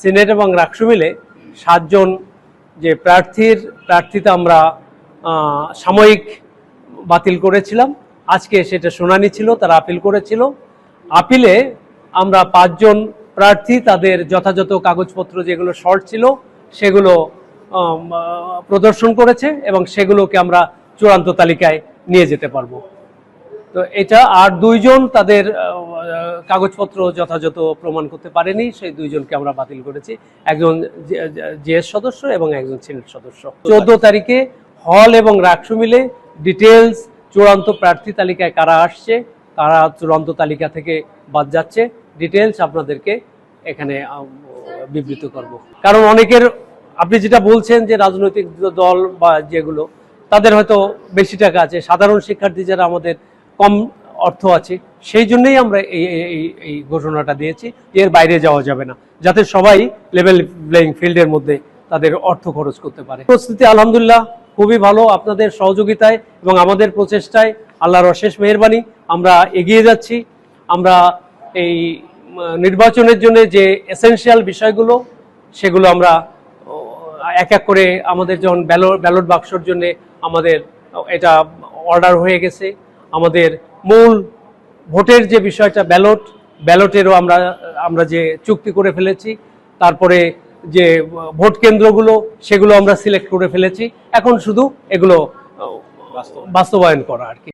Senate এবং রাকসু মিলে সাতজন যে প্রার্থীর, প্রার্থীতা আমরা সাময়িক বাতিল করেছিলাম। আজকে সেটা শুনানি ছিল, তারা আপিল করেছিল। আপিলে আমরা পাঁচজন প্রার্থী, তাদের যথাযথ কাগজপত্র যেগুলো শর্ট ছিল, সেগুলো প্রদর্শন করেছে এবং সেগুলোকে আমরা চূড়ান্ত তালিকায় নিয়ে যেতে পারব। তো এটা আর দুইজন তাদের কাগজপত্র যথাযথ প্রমাণ করতে পারেনি, সেই দুইজনকে আমরা বাতিল করেছি। একজন জিএস সদস্য এবং একজন সিনেট সদস্য। চোদ্দ তারিখে হল এবং রাকসু মিলে ডিটেলস চূড়ান্ত প্রার্থী তালিকায় কারা আসছে, কারা চূড়ান্ত তালিকা থেকে বাদ যাচ্ছে ডিটেলস আপনাদেরকে এখানে বিবৃত করব। কারণ অনেকের, আপনি যেটা বলছেন যে রাজনৈতিক দল বা যেগুলো, তাদের হয়তো বেশি টাকা আছে। সাধারণ শিক্ষার্থী যারা আমাদের কম অর্থ আছে, সেই জন্যই আমরা এই, এই- ঘোষণাটা দিয়েছি এর বাইরে যাওয়া যাবে না, যাতে সবাই লেভেল প্লেয়িং ফিল্ডের মধ্যে তাদের অর্থ খরচ করতে পারে। প্রস্তুতি আলহামদুলিল্লাহ খুবই ভালো আপনাদের সহযোগিতায় এবং আমাদের প্রচেষ্টায়। আল্লাহর অশেষ মেহরবানি, আমরা এগিয়ে যাচ্ছি। আমরা এই নির্বাচনের জন্য যে এসেনশিয়াল বিষয়গুলো, সেগুলো আমরা এক এক করে আমাদের যখন ব্যালট ব্যালট বাক্সর জন্য আমাদের, এটা অর্ডার হয়ে গেছে। আমাদের মূল ভোটের যে বিষয়টা, ব্যালট, ব্যালটেরও আমরা আমরা যে চুক্তি করে ফেলেছি, তারপরে যে ভোট কেন্দ্রগুলো, সেগুলো আমরা সিলেক্ট করে ফেলেছি। এখন শুধু এগুলো বাস্তবায়ন করা আর কি।